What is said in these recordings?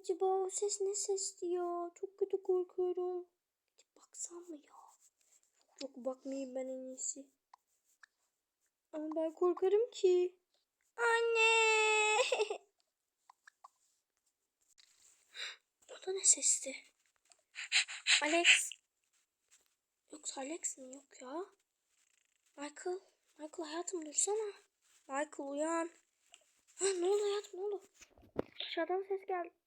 Acaba o ses ne sesti ya? Çok kötü korkuyorum. Gidip baksam mı ya? Yok bakmayayım ben en iyisi. Ama ben korkarım ki. Anne! o da ne sesti? Alex. Yoksa Alex mi? Yok ya. Michael. Michael hayatım dursana. Michael uyan. Ha, ne oldu hayatım ne oldu? Aşağıdan ses geldi.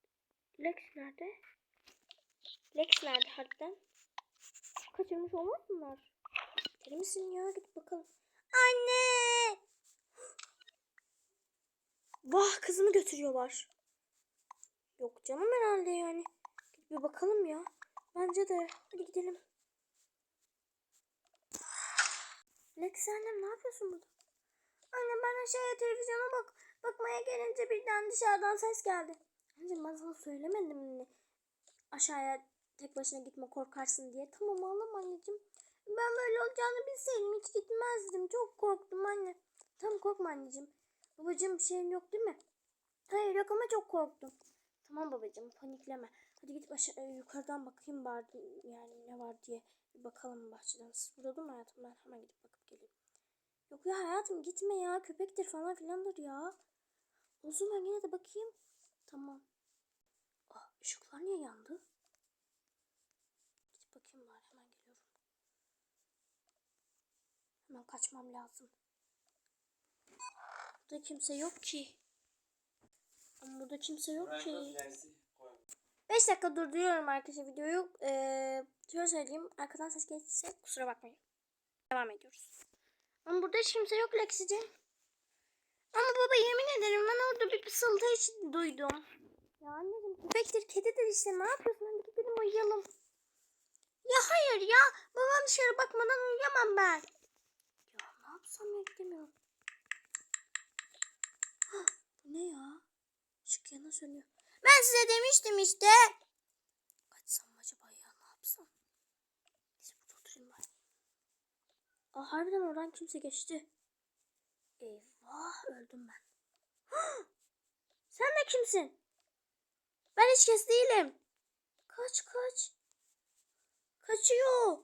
Lex nerede? Lex nerede harbiden? Kaçırmış olmasınlar? Deli misin ya? Git bakalım. Anne! Vah kızımı götürüyorlar. Yok canım herhalde yani. Gidip bir bakalım ya. Bence de. Hadi gidelim. Lex annem ne yapıyorsun burada? Anne ben aşağıya televizyona bak bakmaya gelince birden dışarıdan ses geldi. Anneciğim ben sana söylemedim mi? Aşağıya tek başına gitme korkarsın diye. Tamam ağlama anneciğim. Ben böyle olacağını bilseydim hiç gitmezdim. Çok korktum anne. Tamam korkma anneciğim. Babacığım bir şeyin yok değil mi? Hayır yok ama çok korktum. Tamam babacığım panikleme. Hadi gidip aşağı e, yukarıdan bakayım bari yani ne var diye bir bakalım bahçeden. Siz burada durun hayatım ben hemen gidip bakıp geleyim. Yok ya hayatım gitme ya köpektir falan filandır ya. Olsun ben yine de bakayım. Tamam. Işıklar niye yandı? Gidip bakayım bari hemen geliyorum. Hemen kaçmam lazım. Burada kimse yok ki. Ama burada kimse yok ki. 5 dakika durduruyorum arkadaşlar videoyu. Ee, şöyle söyleyeyim. Arkadan ses gelirse kusura bakmayın. Devam ediyoruz. Ama burada hiç kimse yok Lexi'cim. Ama baba yemin ederim ben orada bir fısıltı hiç duydum. Ya anneciğim köpektir kedidir işte ne yapıyorsun hadi gidelim uyuyalım. Ya hayır ya babam dışarı bakmadan uyuyamam ben. Ya ne yapsam ya gidemiyorum. Bu ne ya? Işık yana sönüyor. Ben size demiştim işte. Kaçsam acaba ya ne yapsam? Neyse burada oturayım bari. Aa, harbiden oradan kimse geçti. Eyvah öldüm ben. Sen de kimsin? Ben hiç kes değilim. Kaç kaç. Kaçıyor.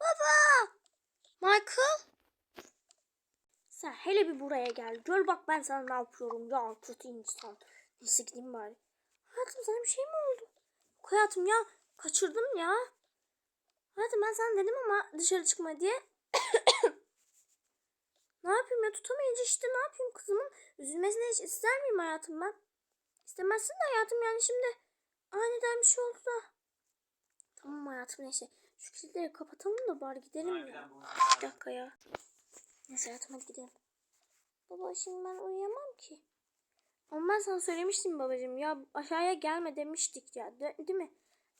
Baba. Michael. Sen hele bir buraya gel. Gör bak ben sana ne yapıyorum ya kötü insan. Nasıl gideyim bari? Hayatım sana bir şey mi oldu? Yok hayatım ya. Kaçırdım ya. Hayatım ben sana dedim ama dışarı çıkma diye. ne yapayım ya tutamayınca işte ne yapayım kızımın üzülmesine hiç ister miyim hayatım ben? İstemezsin de hayatım yani şimdi aniden bir şey oldu da. Tamam hayatım neyse. Şu kilitleri kapatalım da bari gidelim ya. Bir dakika ya. Neyse hayatım hadi gidelim. Baba şimdi ben uyuyamam ki. Ama ben sana söylemiştim babacığım ya aşağıya gelme demiştik ya de- değil mi?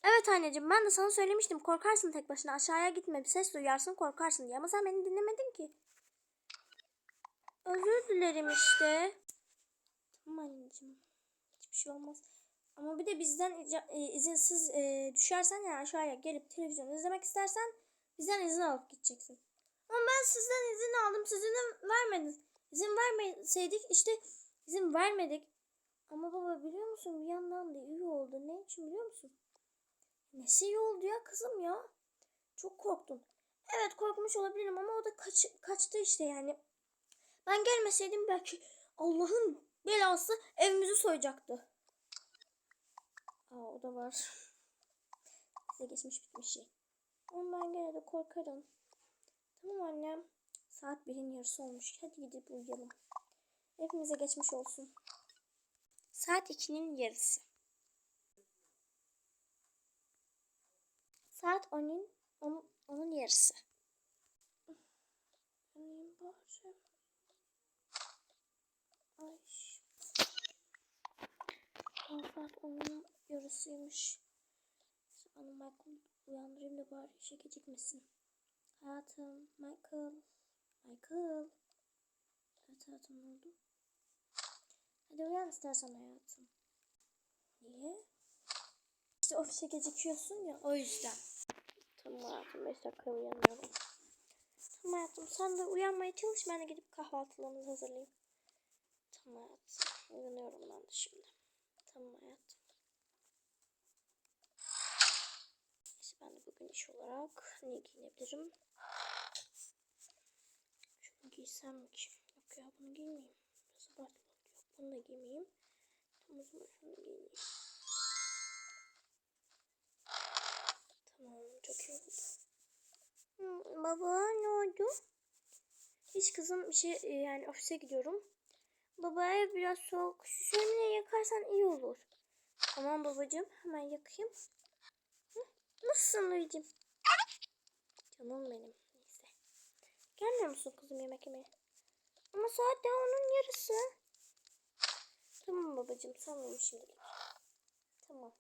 Evet anneciğim ben de sana söylemiştim korkarsın tek başına aşağıya gitme bir ses duyarsın korkarsın diye ama sen beni dinlemedin ki. Özür dilerim işte. Tamam anneciğim. Hiçbir şey olmaz. Ama bir de bizden e, izinsiz e, düşersen ya aşağıya gelip televizyon izlemek istersen bizden izin alıp gideceksin. Ama ben sizden izin aldım. Siz izin vermediniz. İzin vermeseydik işte izin vermedik. Ama baba biliyor musun bir yandan da iyi oldu. Ne için biliyor musun? Nesi iyi oldu ya kızım ya? Çok korktum. Evet korkmuş olabilirim ama o da kaç, kaçtı işte yani. Ben gelmeseydim belki Allah'ın belası evimizi soyacaktı. Aa o da var. Size geçmiş bitmiş şey. Ama ben gene de korkarım. Tamam annem. Saat birin yarısı olmuş. Hadi gidip uyuyalım. Hepimize geçmiş olsun. Saat 2'nin yarısı. Saat 10'un onun, onun yarısı. Uyuyayım bari. Ay. Aa, saat 10'un yarısıymış. Onu Michael uyandırayım da bari işe gecikmesin. Hayatım, Michael. Michael. Evet hayatım ne oldu? Hadi uyan istersen hayatım. Niye? İşte ofise gecikiyorsun ya o yüzden. Tamam hayatım 5 dakika uyanıyorum. Tamam hayatım sen de uyanmaya çalış ben de gidip kahvaltılarımızı hazırlayayım. Tamam hayatım uyanıyorum şimdi. Tamam hayatım. Neyse ben de bugün iş olarak ne giyinebilirim? Şunu giysem ki? Yok ya bunu giymeyeyim. Biraz oldu. Yok bunu da giymeyeyim. Tamam o zaman şunu giyeyim. Tamam çok iyi oldu. Hı, baba ne oldu? Hiç kızım bir şey e, yani ofise gidiyorum. Babaya biraz soğuk şömine yakarsan iyi olur. Tamam babacığım hemen yakayım. Nasılsın Luigi'm? Canım benim. Neyse. Gelmiyor musun kızım yemek yemeye? Ama saat daha onun yarısı. Tamam babacığım sanmıyorum şimdilik. Tamam.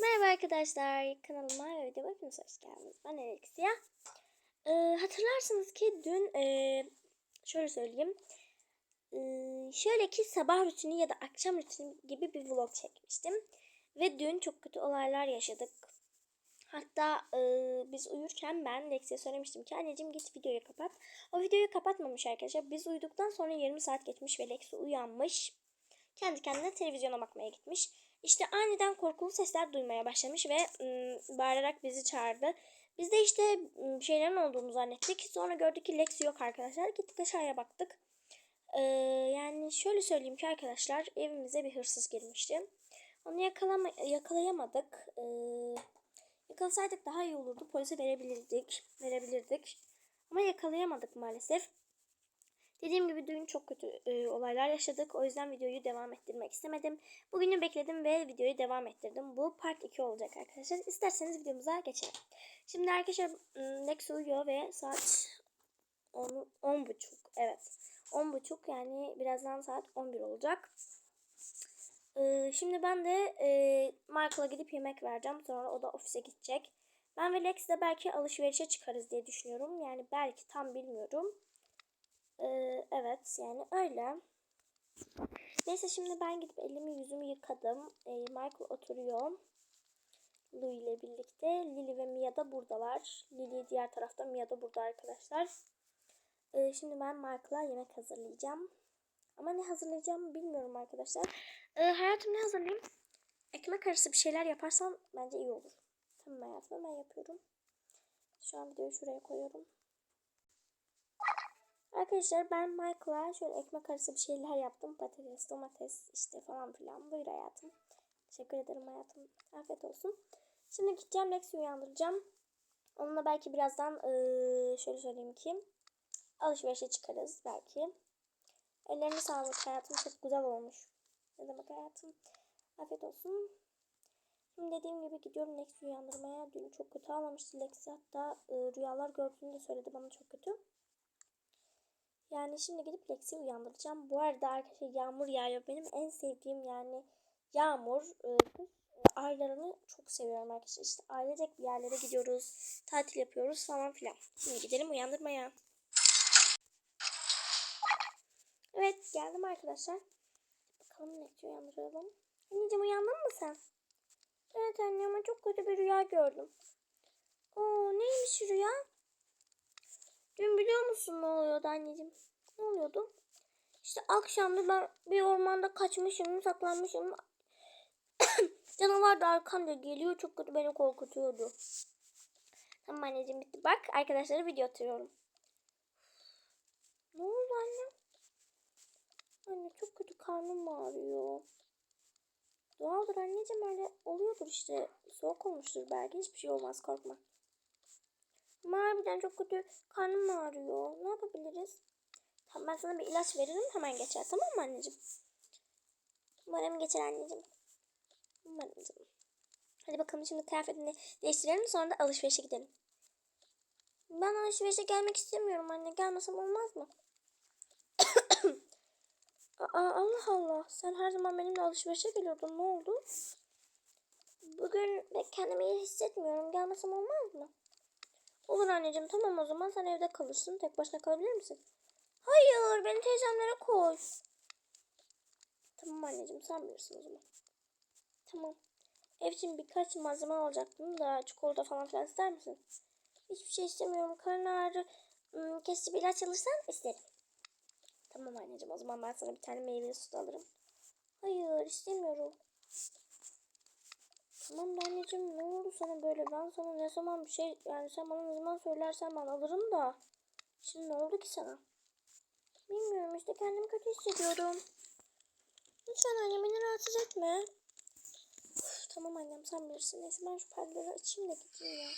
Merhaba arkadaşlar. Kanalıma ve videoma hoş geldiniz. Ben Alexia. Ee, hatırlarsınız ki dün ee, şöyle söyleyeyim. Ee, şöyle ki sabah rutini ya da akşam rutini gibi bir vlog çekmiştim. Ve dün çok kötü olaylar yaşadık. Hatta e, biz uyurken ben Lexi'ye söylemiştim ki anneciğim git videoyu kapat. O videoyu kapatmamış arkadaşlar. Biz uyuduktan sonra 20 saat geçmiş ve Lexi uyanmış. Kendi kendine televizyona bakmaya gitmiş. İşte aniden korkulu sesler duymaya başlamış ve ım, bağırarak bizi çağırdı. Biz de işte bir şeylerin olduğunu zannettik. Sonra gördük ki Lexi yok arkadaşlar. Gittik aşağıya baktık. Ee, yani şöyle söyleyeyim ki arkadaşlar evimize bir hırsız girmişti. Onu yakalama, yakalayamadık. Ee, yakalasaydık daha iyi olurdu. Polise verebilirdik. Verebilirdik. Ama yakalayamadık maalesef. Dediğim gibi dün çok kötü e, olaylar yaşadık. O yüzden videoyu devam ettirmek istemedim. Bugünü bekledim ve videoyu devam ettirdim. Bu part 2 olacak arkadaşlar. İsterseniz videomuza geçelim. Şimdi arkadaşlar Lex uyuyor ve saat 10, 10 buçuk. Evet. 10 buçuk yani birazdan saat 11 olacak. Ee, şimdi ben de e, Michael'a gidip yemek vereceğim. Sonra o da ofise gidecek. Ben ve Lex de belki alışverişe çıkarız diye düşünüyorum. Yani belki tam bilmiyorum. Ee, evet yani öyle. Neyse şimdi ben gidip elimi yüzümü yıkadım. Ee, Michael oturuyor. Louis ile birlikte. Lily ve Mia da buradalar. Lily diğer tarafta Mia da burada arkadaşlar. Ee, şimdi ben Michael'a yemek hazırlayacağım. Ama ne hazırlayacağımı bilmiyorum arkadaşlar. Ee, hayatım ne hazırlayayım? Ekmek arası bir şeyler yaparsam bence iyi olur. Tamam hayatım hemen yapıyorum. Şu an videoyu şuraya koyuyorum. Arkadaşlar ben Michael'a şöyle ekmek arası bir şeyler yaptım. Patates, domates işte falan filan. Buyur hayatım. Teşekkür ederim hayatım. Afiyet olsun. Şimdi gideceğim Lex'i uyandıracağım. Onunla belki birazdan ee, şöyle söyleyeyim ki alışverişe çıkarız belki. Ellerine sağlık hayatım. Çok güzel olmuş. Ne demek hayatım? Afiyet olsun. Şimdi dediğim gibi gidiyorum Lex'i uyandırmaya. Dün çok kötü ağlamıştı Lex'i. Hatta e, rüyalar gördüğünü de söyledi bana çok kötü. Yani şimdi gidip Lex'i uyandıracağım. Bu arada arkadaşlar yağmur yağıyor. Benim en sevdiğim yani yağmur. E, kış aylarını çok seviyorum arkadaşlar. İşte ailecek bir yerlere gidiyoruz. Tatil yapıyoruz falan filan. Şimdi gidelim uyandırmaya. Evet geldim arkadaşlar. Bakalım Lex'i uyandıralım. Anneciğim uyandın mı sen? Evet anne ama çok kötü bir rüya gördüm. Oo neymiş rüya? Dün biliyor musun ne oluyordu anneciğim? Ne oluyordu? İşte akşamda ben bir ormanda kaçmışım, saklanmışım. Canavar da arkamda geliyor. Çok kötü beni korkutuyordu. Tamam anneciğim bitti. Bak arkadaşlara video atıyorum. Ne oldu anne? Anne çok kötü karnım ağrıyor. Doğaldır anneciğim öyle oluyordur işte. Soğuk olmuştur belki. Hiçbir şey olmaz korkma. Ama harbiden çok kötü karnım ağrıyor. Ne yapabiliriz? Tamam ben sana bir ilaç veririm hemen geçer. Tamam mı anneciğim? Umarım geçer anneciğim. Umarım canım. Hadi bakalım şimdi kıyafetini değiştirelim sonra da alışverişe gidelim. Ben alışverişe gelmek istemiyorum anne. Gelmesem olmaz mı? Aa, Allah Allah. Sen her zaman benimle alışverişe geliyordun. Ne oldu? Bugün kendimi iyi hissetmiyorum. Gelmesem olmaz mı? Olur anneciğim tamam o zaman sen evde kalırsın. Tek başına kalabilir misin? Hayır beni teyzemlere koy. Tamam anneciğim sen bilirsin o zaman. Tamam. Ev için birkaç malzeme alacaktım da çikolata falan filan ister misin? Hiçbir şey istemiyorum. Karın ağrı ım, kesici bir ilaç alırsan isterim. Tamam anneciğim o zaman ben sana bir tane meyveli süt alırım. Hayır istemiyorum. Tamam da anneciğim ne oldu sana böyle? Ben sana ne zaman bir şey yani sen bana ne zaman söylersen ben alırım da. Şimdi ne oldu ki sana? Bilmiyorum işte kendimi kötü hissediyorum. Lütfen anne beni rahatsız etme. Üf, tamam annem sen bilirsin. Neyse ben şu perdeleri açayım da gideyim ya.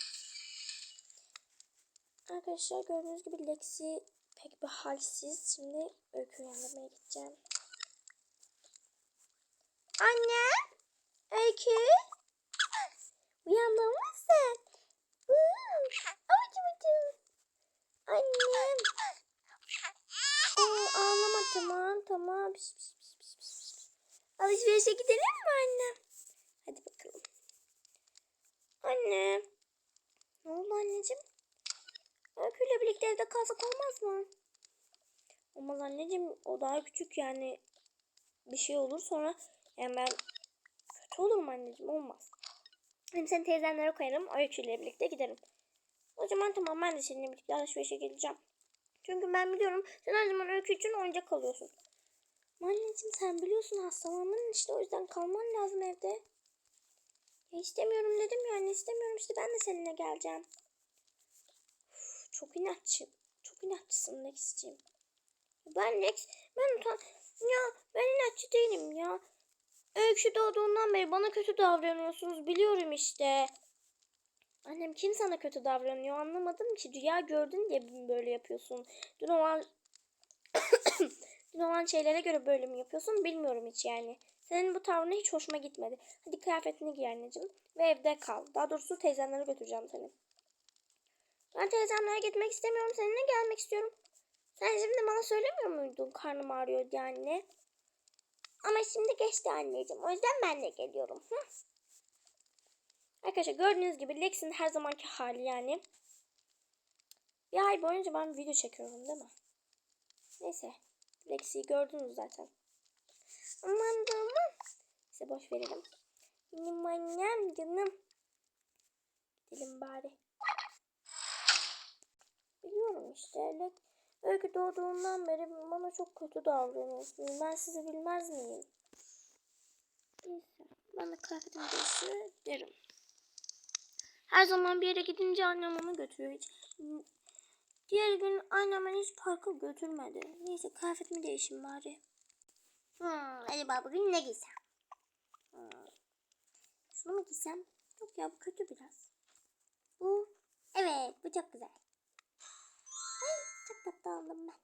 Arkadaşlar gördüğünüz gibi Lexi pek bir halsiz. Şimdi öykü uyandırmaya gideceğim. Anne! Öykü! Uyandın mı sen? Avucu avucu. Annem. Oo, ağlama tamam tamam. Pis, pis, pis, pis, pis. Alışverişe gidelim mi anne? Hadi bakalım. Anne. Ne oldu anneciğim? Öyküyle birlikte evde kalsak olmaz mı? Olmaz anneciğim. O daha küçük yani. Bir şey olur sonra yani ben kötü olurum anneciğim. Olmaz. Hem seni teyzenlere koyarım. Öyküyle birlikte giderim. O zaman tamam ben de seninle birlikte alışverişe geleceğim. Çünkü ben biliyorum sen her zaman öykü için oyuncak alıyorsun. Anneciğim sen biliyorsun hastalandın işte o yüzden kalman lazım evde. Ya istemiyorum dedim yani istemiyorum işte ben de seninle geleceğim. Uf, çok inatçı. Çok inatçısın Lex'ciğim. Ben Lex, ben utan... Ya ben inatçı değilim ya. Öykü doğduğundan beri bana kötü davranıyorsunuz biliyorum işte. Annem kim sana kötü davranıyor anlamadım ki. Rüya gördün diye böyle yapıyorsun. Dün olan dün olan şeylere göre böyle mi yapıyorsun bilmiyorum hiç yani. Senin bu tavrına hiç hoşuma gitmedi. Hadi kıyafetini giy anneciğim ve evde kal. Daha doğrusu teyzenlere götüreceğim seni. Ben teyzemlere gitmek istemiyorum. Seninle gelmek istiyorum. Sen şimdi bana söylemiyor muydun karnım ağrıyor diye anne? Ama şimdi geçti anneciğim. O yüzden ben de geliyorum. Hı? Arkadaşlar gördüğünüz gibi Lex'in her zamanki hali yani. Bir ay boyunca ben video çekiyorum değil mi? Neyse. Lex'i gördünüz zaten. Aman tamam. Size boş verelim. Benim annem canım. Gidelim bari. Biliyorum işte. Lex, öykü doğduğundan beri bana çok kötü davranıyorsunuz. Ben sizi bilmez miyim? Neyse. Ben de kıyafetimi değiştiririm. Her zaman bir yere gidince annem onu götürüyor. Hiç. Diğer gün annem beni hiç parka götürmedi. Neyse kıyafetimi değişeyim bari. Hmm, acaba bugün ne giysem? Hmm. Şunu mu giysem? Yok ya bu kötü biraz. Bu. Evet bu çok güzel. Çok tatlı oldum ben.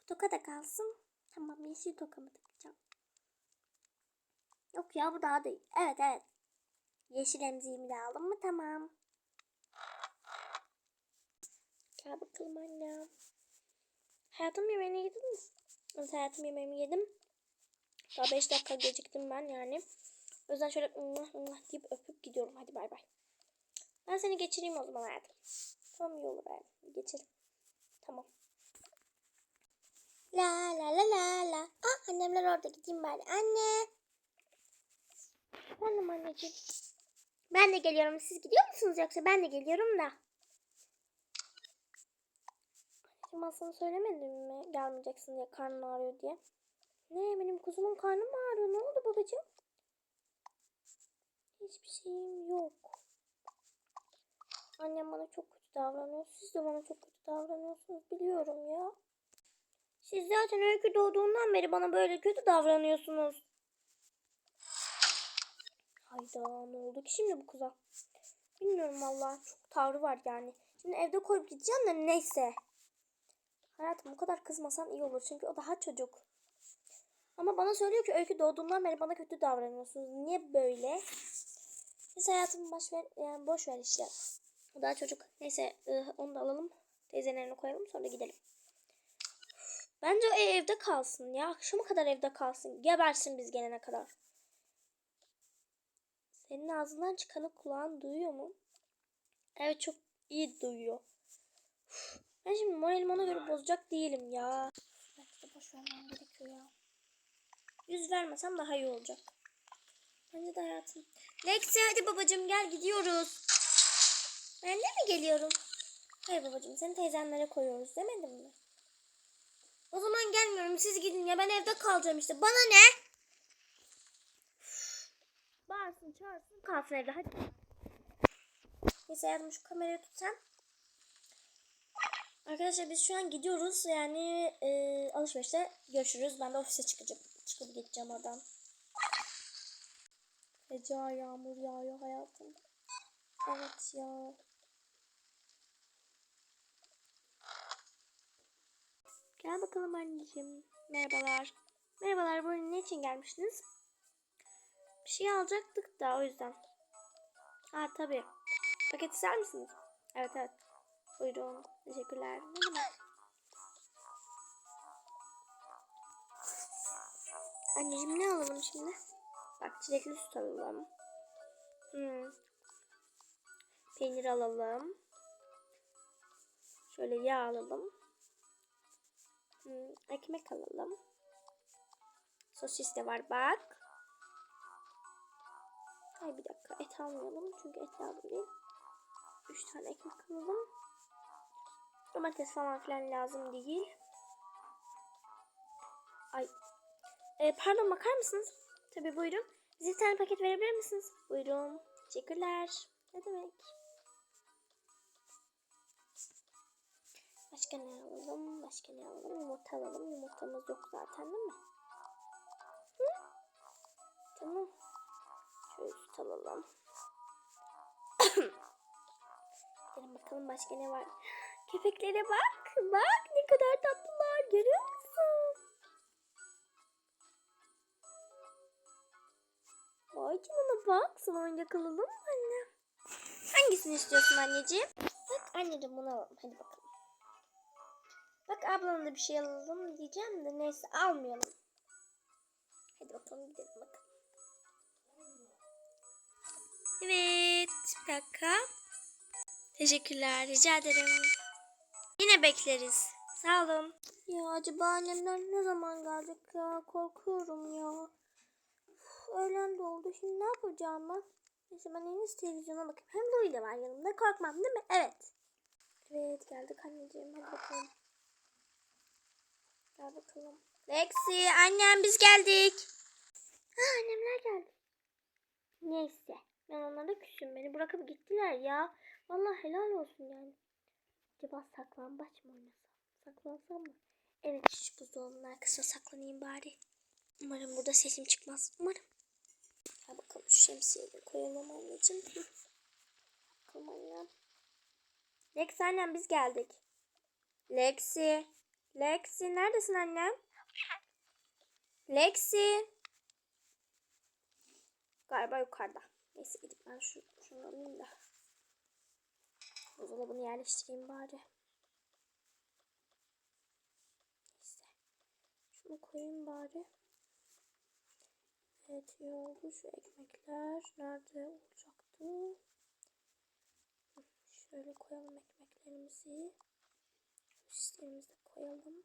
Bu toka da kalsın. Tamam yeşil tokamı takacağım. Yok ya bu daha değil. Evet evet. Yeşil emziğimi de aldım mı? Tamam. Gel bakalım anne. Hayatım yemeğini yedin mi? Evet hayatım yemeğimi yedim. Daha 5 dakika geciktim ben yani. O yüzden şöyle ınnah ınnah deyip öpüp gidiyorum. Hadi bay bay. Ben seni geçireyim o zaman hayatım. Tamam iyi olur hayatım. Geçelim. Tamam. La la la la la. Aa annemler orada gideyim bari. Anne. Efendim anneciğim. Ben de geliyorum. Siz gidiyor musunuz yoksa ben de geliyorum da. Anneciğim sana söylemedim mi gelmeyeceksin diye karnın ağrıyor diye. Ne benim kuzumun karnı mı ağrıyor? Ne oldu babacığım? Hiçbir şeyim yok. Annem bana çok kötü davranıyor. Siz de bana çok kötü davranıyorsunuz. Biliyorum ya. Siz zaten öykü doğduğundan beri bana böyle kötü davranıyorsunuz. Hayda ne oldu ki şimdi bu kıza? Bilmiyorum valla. Çok tavrı var yani. Şimdi evde koyup gideceğim de neyse. Hayatım bu kadar kızmasan iyi olur. Çünkü o daha çocuk. Ama bana söylüyor ki Öykü doğduğundan beri bana kötü davranıyorsunuz. Niye böyle? Neyse hayatım boş ver, yani boş ver işte. O daha çocuk. Neyse onu da alalım. Teyzenin eline koyalım sonra gidelim. Bence o evde kalsın ya. Akşama kadar evde kalsın. Gebersin biz gelene kadar. Senin ağzından çıkanı kulağın duyuyor mu? Evet çok iyi duyuyor. Ben şimdi moralimi ona göre bozacak değilim ya. Belki de boş vermem gerekiyor ya. Yüz vermesem daha iyi olacak. Bence de hayatım. Lexi hadi babacığım gel gidiyoruz. Ben de mi geliyorum? Hayır babacığım seni teyzenlere koyuyoruz demedim mi? O zaman gelmiyorum siz gidin ya ben evde kalacağım işte. Bana ne? Bağırsın çağırsın kalsın evde hadi. Neyse yardım şu kamerayı tut sen. Arkadaşlar biz şu an gidiyoruz. Yani e, alışverişte görüşürüz. Ben de ofise çıkacağım. Çıkıp gideceğim oradan. Ece yağmur yağıyor hayatım. Evet ya. Gel bakalım anneciğim. Merhabalar. Merhabalar. Buyurun ne için gelmiştiniz? Bir şey alacaktık da o yüzden. Ha tabii. Paket ister misiniz? Evet evet. Buyurun. Teşekkürler. Ne demek? Anneciğim ne alalım şimdi? Bak çilekli süt alalım. Hmm. Peynir alalım. Şöyle yağ alalım. Hmm, ekmek alalım. Sosis de var bak. Ay bir dakika et almayalım çünkü et lazım değil. Üç tane ekmek alalım. Domates falan filan lazım değil. Ay. E, pardon bakar mısınız? Tabii buyurun. Bize bir tane paket verebilir misiniz? Buyurun. Teşekkürler. Ne demek? Başka ne alalım? Başka ne alalım? Yumurta alalım. Yumurtamız yok zaten değil mi? Hı? Tamam. Şöyle süt alalım. Gelin bakalım başka ne var. Köpeklere bak. Bak ne kadar tatlılar. Görüyor musun? Vay canına bak. Sana oyuncak alalım mı anne? Hangisini istiyorsun anneciğim? Bak anneciğim bunu alalım. Hadi bakalım. Bak ablana da bir şey alalım diyeceğim de neyse almayalım. Hadi bakalım gidelim bakalım. Evet bir dakika. Teşekkürler rica ederim. Yine bekleriz. Sağ olun. Ya acaba annemler ne zaman gelecek ya? Korkuyorum ya. Uf, öğlen de oldu. Şimdi ne yapacağım ben? Neyse ben en iyisi televizyona bakayım. Hem Louis de var yanımda. Korkmam değil mi? Evet. Evet geldik anneciğim. Hadi bakalım. Gel bakalım. Lexi annem biz geldik. Ha annemler geldi. Neyse. Ben onlara küsüm. Beni bırakıp gittiler ya. Vallahi helal olsun yani. Acaba saklambaç mı oynasam? Saklansam mı? Evet şu buzdolabının arkasına saklanayım bari. Umarım burada sesim çıkmaz. Umarım. Ya bakalım şu şemsiyeyi de koyalım anneciğim. Bakalım annem. Lexi annem biz geldik. Lexi. Lexi neredesin annem? Lexi. Galiba yukarıda. Neyse gidip ben şu, şunu alayım da. Buzdolabını yerleştireyim bari. Neyse. Şunu koyayım bari. Evet iyi oldu. Şu ekmekler nerede olacaktı? Şöyle koyalım ekmeklerimizi. Sosislerimizi de koyalım.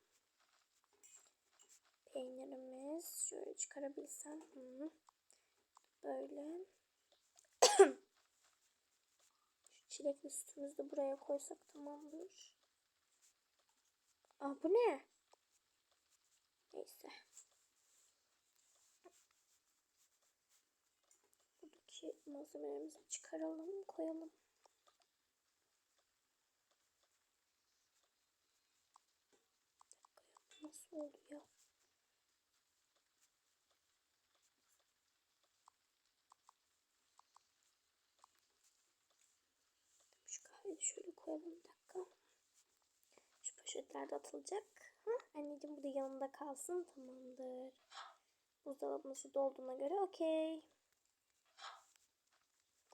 Peynirimiz. Şöyle çıkarabilsem. Hı. Böyle. Şu çilekli sütümüzü de buraya koysak tamamdır. Aa bu ne? Neyse. Buradaki malzemelerimizi çıkaralım, koyalım. Nasıl oluyor? Şu kahveyi şöyle koyalım bir dakika. Şu poşetler de atılacak. Hı? Anneciğim bu da yanımda kalsın. Tamamdır. Buzdolabımız dolduğuna göre okey.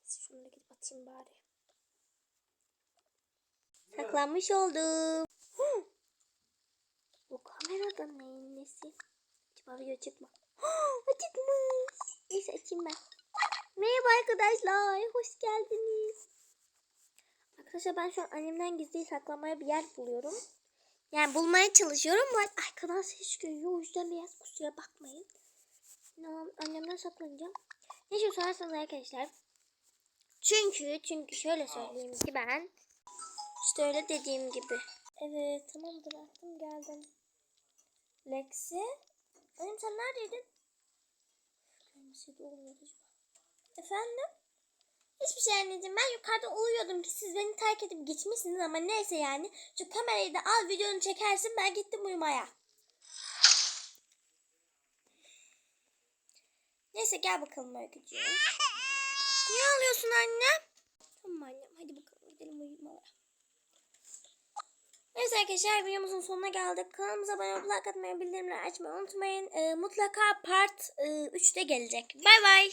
Şunları gidip atayım bari. Saklanmış oldum. Kamerada neyin nesi? Acaba video çıkma. Açıkmış. Neyse açayım ben. Merhaba arkadaşlar. Hoş geldiniz. Arkadaşlar ben şu an annemden gizli saklamaya bir yer buluyorum. Yani bulmaya çalışıyorum ama arkadan ses geliyor. O yüzden biraz kusura bakmayın. No, annemden saklanacağım. Ne şey sorarsanız arkadaşlar. Çünkü çünkü şöyle söyleyeyim ki ben İşte öyle dediğim gibi. Evet tamamdır attım geldim. Lexi. Annem sen neredeydin? Efendim? Hiçbir şey anneciğim. Ben yukarıda uyuyordum ki siz beni terk edip gitmişsiniz ama neyse yani. Şu kamerayı da al videonu çekersin ben gittim uyumaya. Neyse gel bakalım Öykücüğüm. Niye ağlıyorsun anne? Tamam annem hadi bakalım gidelim uyumaya. Neyse arkadaşlar videomuzun sonuna geldik. Kanalımıza abone olup like atmayı, bildirimleri açmayı unutmayın. Ee, mutlaka part e, 3'te gelecek. Bay bay.